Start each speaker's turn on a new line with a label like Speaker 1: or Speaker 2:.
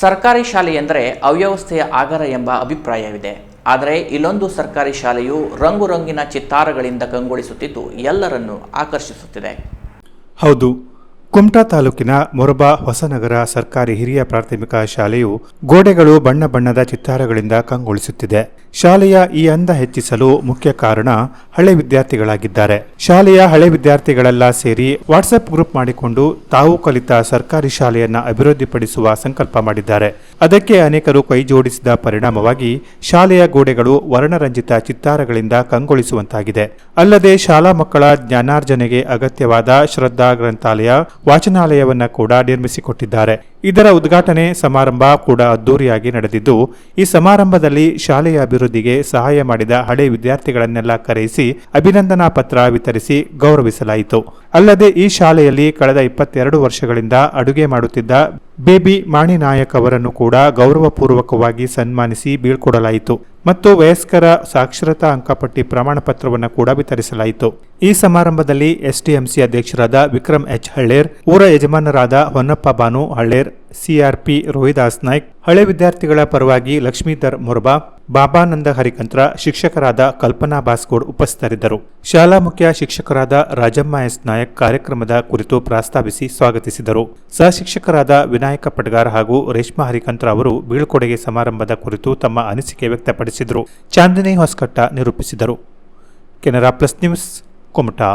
Speaker 1: ಸರ್ಕಾರಿ ಶಾಲೆ ಎಂದರೆ ಅವ್ಯವಸ್ಥೆಯ ಆಗರ ಎಂಬ ಅಭಿಪ್ರಾಯವಿದೆ. ಆದರೆ ಇಲ್ಲೊಂದು ಸರ್ಕಾರಿ ಶಾಲೆಯು ರಂಗು ರಂಗಿನ ಚಿತ್ತಾರಗಳಿಂದ ಕಂಗೊಳಿಸುತ್ತಿದ್ದು ಎಲ್ಲರನ್ನೂ ಆಕರ್ಷಿಸುತ್ತಿದೆ.
Speaker 2: ಹೌದು. ಕುಮಟಾ ತಾಲೂಕಿನ ಮೊರಬಾ ಹೊಸನಗರ ಸರ್ಕಾರಿ ಹಿರಿಯ ಪ್ರಾಥಮಿಕ ಶಾಲೆಯು ಗೋಡೆಗಳು ಬಣ್ಣ ಬಣ್ಣದ ಚಿತ್ತಾರಗಳಿಂದ ಕಂಗೊಳಿಸುತ್ತಿದೆ. ಶಾಲೆಯ ಈ ಅಂದ ಹೆಚ್ಚಿಸಲು ಮುಖ್ಯ ಕಾರಣ ಹಳೆ ವಿದ್ಯಾರ್ಥಿಗಳಾಗಿದ್ದಾರೆ. ಶಾಲೆಯ ಹಳೆ ವಿದ್ಯಾರ್ಥಿಗಳೆಲ್ಲ ಸೇರಿ ವಾಟ್ಸ್ಆಪ್ ಗ್ರೂಪ್ ಮಾಡಿಕೊಂಡು ತಾವು ಕಲಿತ ಸರ್ಕಾರಿ ಶಾಲೆಯನ್ನ ಅಭಿವೃದ್ಧಿಪಡಿಸುವ ಸಂಕಲ್ಪ ಮಾಡಿದ್ದಾರೆ. ಅದಕ್ಕೆ ಅನೇಕರು ಕೈ ಜೋಡಿಸಿದ ಪರಿಣಾಮವಾಗಿ ಶಾಲೆಯ ಗೋಡೆಗಳು ವರ್ಣರಂಜಿತ ಚಿತ್ತಾರಗಳಿಂದ ಕಂಗೊಳಿಸುವಂತಾಗಿದೆ. ಅಲ್ಲದೆ ಶಾಲಾ ಮಕ್ಕಳ ಜ್ಞಾನಾರ್ಜನೆಗೆ ಅಗತ್ಯವಾದ ಶ್ರದ್ಧಾ ಗ್ರಂಥಾಲಯ ವಾಚನಾಲಯವನ್ನ ಕೂಡ ನಿರ್ಮಿಸಿಕೊಟ್ಟಿದ್ದಾರೆ. ಇದರ ಉದ್ಘಾಟನೆ ಸಮಾರಂಭ ಕೂಡ ಅದ್ದೂರಿಯಾಗಿ ನಡೆದಿದ್ದು, ಈ ಸಮಾರಂಭದಲ್ಲಿ ಶಾಲೆಯ ಅಭಿವೃದ್ಧಿಗೆ ಸಹಾಯ ಮಾಡಿದ ಹಳೆ ವಿದ್ಯಾರ್ಥಿಗಳನ್ನೆಲ್ಲ ಕರೆಯಿಸಿ ಅಭಿನಂದನಾ ಪತ್ರ ವಿತರಿಸಿ ಗೌರವಿಸಲಾಯಿತು. ಅಲ್ಲದೆ ಈ ಶಾಲೆಯಲ್ಲಿ ಕಳೆದ ಇಪ್ಪತ್ತೆರಡು ವರ್ಷಗಳಿಂದ ಅಡುಗೆ ಮಾಡುತ್ತಿದ್ದ ಬೇಬಿ ಮಾಣಿನಾಯಕ್ ಅವರನ್ನು ಕೂಡ ಗೌರವಪೂರ್ವಕವಾಗಿ ಸನ್ಮಾನಿಸಿ ಬೀಳ್ಕೊಡಲಾಯಿತು ಮತ್ತು ವಯಸ್ಕರ ಸಾಕ್ಷರತಾ ಅಂಕಪಟ್ಟಿ ಪ್ರಮಾಣ ಪತ್ರವನ್ನು ಕೂಡ ವಿತರಿಸಲಾಯಿತು. ಈ ಸಮಾರಂಭದಲ್ಲಿ ಎಸ್ಟಿಎಂಸಿ ಅಧ್ಯಕ್ಷರಾದ ವಿಕ್ರಮ್ ಎಚ್. ಹಳ್ಳೇರ್, ಊರ ಯಜಮಾನರಾದ ಹೊನ್ನಪ್ಪ ಬಾನು ಹಳ್ಳೇರ್ ಸಿಆರ್ಪಿ ರೋಹಿದಾಸ್ ನಾಯ್ಕ್, ಹಳೆ ವಿದ್ಯಾರ್ಥಿಗಳ ಪರವಾಗಿ ಲಕ್ಷ್ಮೀಧರ್ ಮೊರ್ಬಾ, ಬಾಬಾನಂದ ಹರಿಕಂತ್ರ ಶಿಕ್ಷಕರಾದ ಕಲ್ಪನಾ ಬಾಸ್ಕೋಡ್ ಉಪಸ್ಥಿತರಿದ್ದರು. ಶಾಲಾ ಮುಖ್ಯ ಶಿಕ್ಷಕರಾದ ರಾಜಮ್ಮ ಎಸ್. ನಾಯಕ್ ಕಾರ್ಯಕ್ರಮದ ಕುರಿತು ಪ್ರಸ್ತಾಪಿಸಿ ಸ್ವಾಗತಿಸಿದರು. ಸಹ ಶಿಕ್ಷಕರಾದ ವಿನಾಯಕ ಪಟ್ಗಾರ್ ಹಾಗೂ ರೇಷ್ಮಾ ಹರಿಕಂತ್ರ ಅವರು ಬೀಳ್ಕೊಡುಗೆ ಸಮಾರಂಭದ ಕುರಿತು ತಮ್ಮ ಅನಿಸಿಕೆ ವ್ಯಕ್ತಪಡಿಸಿದರು. ಚಾಂದಿನಿ ಹೊಸಕಟ್ಟ ನಿರೂಪಿಸಿದರು. Canara plus news, Kumta.